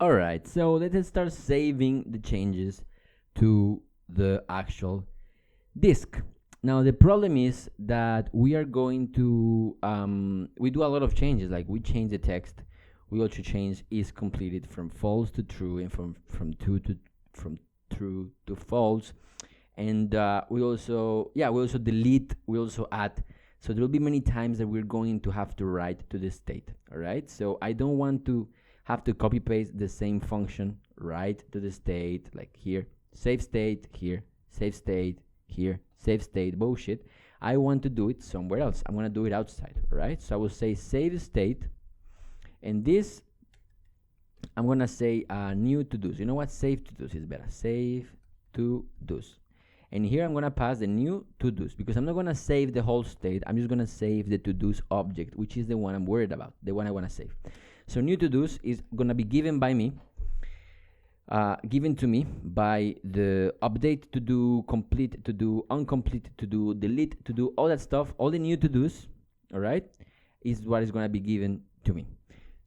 All right, so let's start saving the changes to the actual disk. Now the problem is that we are going to um, we do a lot of changes. Like we change the text, we also change is completed from false to true and from from true to from true to false, and uh, we also yeah we also delete we also add. So there will be many times that we're going to have to write to the state. All right. So I don't want to have to copy paste the same function right to the state like here save state here save state here save state bullshit. I want to do it somewhere else. I'm to do it outside right? So i will say save state and this i'm going to say uh, new to do's you know what? Save to do's is better. Save to do's and here i'm going to pass the new to do's because i'm not going to save the whole state. I'm just going to save the to do's object which is the one i'm worried about the one i want to save so new to do's is going to be given by me uh, given to me by the update to do, complete to do, uncomplete to do, delete to do, all that stuff, all the new to dos, all right, is what is going to be given to me.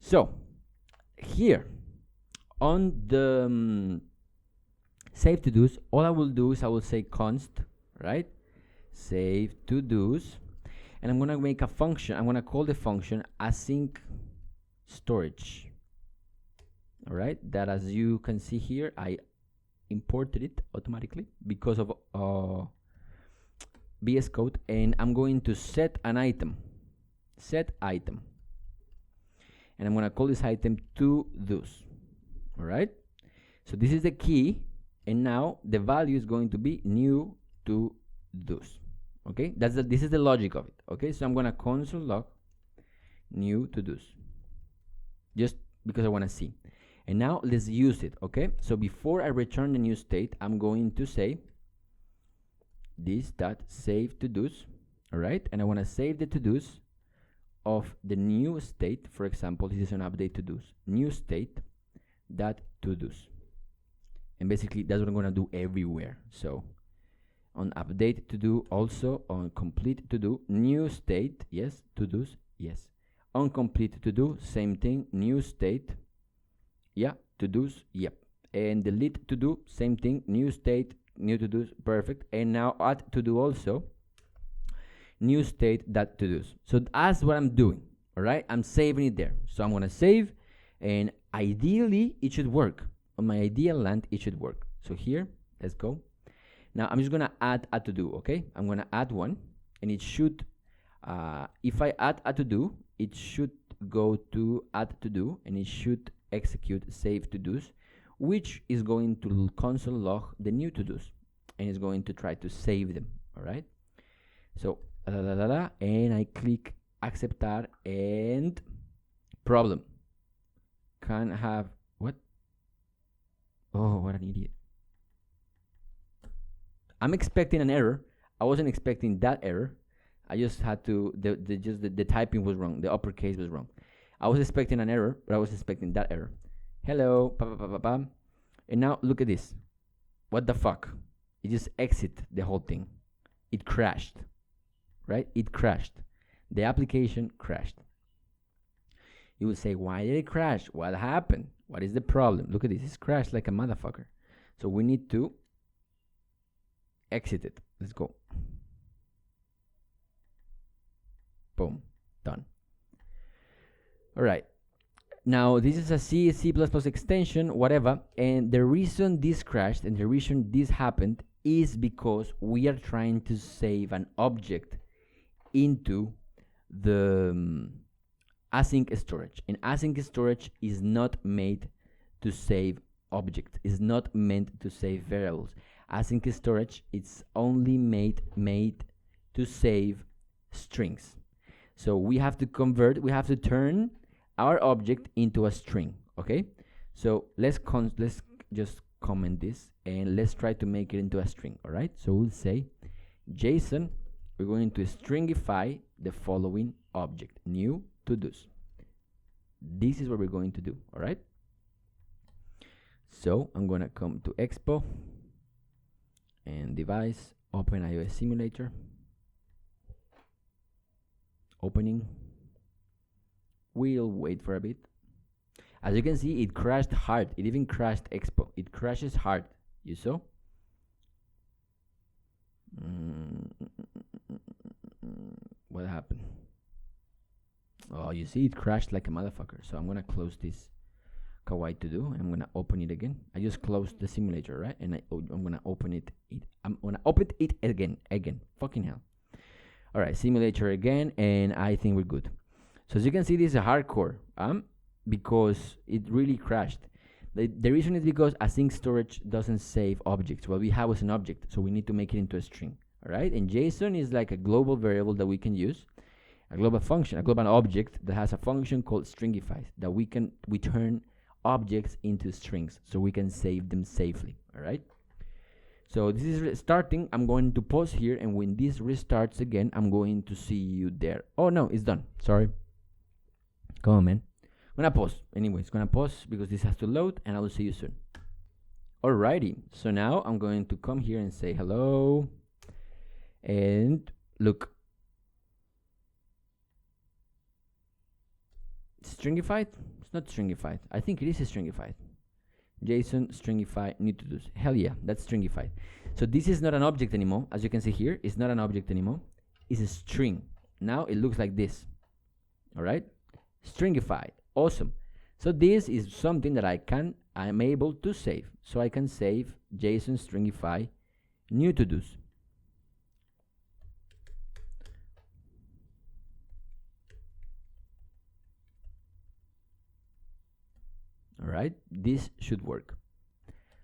So here on the um, save to dos, all I will do is I will say const, right, save to dos, and I'm going to make a function. I'm going to call the function async storage. All right that as you can see here I imported it automatically because of uh, VS Code and I'm going to set an item set item. And I'm going to call this item to dos all right? So this is the key and now the value is going to be new to dos okay? That's the, this is the logic of it. Okay? So I'm going to console log new to dos just because I want to see and now let's use it, okay? So before I return the new state, I'm going to say this dot save to dos, all right? And I want to save the to dos of the new state. For example, this is an update to dos. New state dot to dos. And basically, that's what I'm going to do everywhere. So on update to do, also on complete to do, new state, yes, to dos, yes. On complete to do, same thing, new state yeah to do's yep. And delete to do same thing new state new to do's perfect. And now add to do also new state that to do's so that's what i'm doing all right i'm saving it there. So i'm to save and ideally it should work. On my ideal land it should work. So here let's go. Now i'm just to add a to do okay? I'm to add one and it should uh, if i add a to do it should go to add to do and it should execute save to dos which is going to console log the new to dos and it's going to try to save them all right? So la, la, la, and i click acceptar and problem. Can have what? Oh what an idiot. I'm expecting an error. I wasn't expecting that error i just had to the, the just the, the typing was wrong the uppercase was wrong I was expecting an error, but I was expecting that error. Hello, pa pa pa pa. And now look at this. What the fuck? It just exit the whole thing. It crashed. Right? It crashed. The application crashed. You would say, why did it crash? What happened? What is the problem? Look at this. It's crashed like a motherfucker. So we need to exit it. Let's go. Boom. Done. All right. Now, this is a C, C++ extension, whatever, and the reason this crashed and the reason this happened is because we are trying to save an object into the um, async storage. And async storage is not made to save objects, it's not meant to save variables. Async storage is only made made to save strings. So we have to convert, we have to turn our object into a string okay? So let's let's just comment this and let's try to make it into a string all right? So we'll say json we're going to stringify the following object new to dos. This is what we're going to do all right? So i'm to come to expo and device open ios simulator opening We'll wait for a bit. As you can see, it crashed hard. It even crashed Expo. It crashes hard. You saw? Mm, what happened? Oh, you see, it crashed like a motherfucker. So I'm gonna close this kawaii to do. I'm gonna open it again. I just closed the simulator, right? And I, I'm gonna open it, it. I'm gonna open it again, again. Fucking hell. All right, simulator again, and I think we're good. So as you can see, this is a hardcore, um, because it really crashed. The, the reason is because async storage doesn't save objects. What we have was an object, so we need to make it into a string. All right, and JSON is like a global variable that we can use, a global function, a global object that has a function called stringify that we can we turn objects into strings, so we can save them safely. All right. So this is starting. I'm going to pause here, and when this restarts again, I'm going to see you there. Oh no, it's done. Sorry. Come on, man. I'm gonna pause. Anyway, it's gonna pause because this has to load, and I will see you soon. Alrighty. So now I'm going to come here and say hello, and look. Stringified? It's not stringified. I think it is stringified. JSON stringify need to. Hell yeah, that's stringified. So this is not an object anymore. As you can see here, it's not an object anymore. It's a string. Now it looks like this. All right, stringified. Awesome. So this is something that I can, I'm able to save. So I can save JSON stringify new to dos. all right? This should work.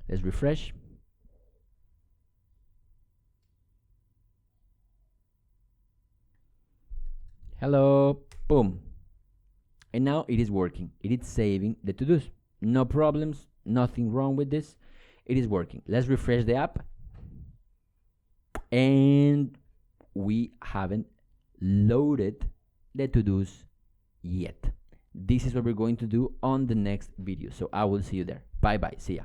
Let's refresh. Hello. Boom. And now it is working. It is saving the to-dos. No problems. Nothing wrong with this. It is working. Let's refresh the app. And we haven't loaded the to-dos yet this is what we're going to do on the next video. So i will see you there. Bye bye see ya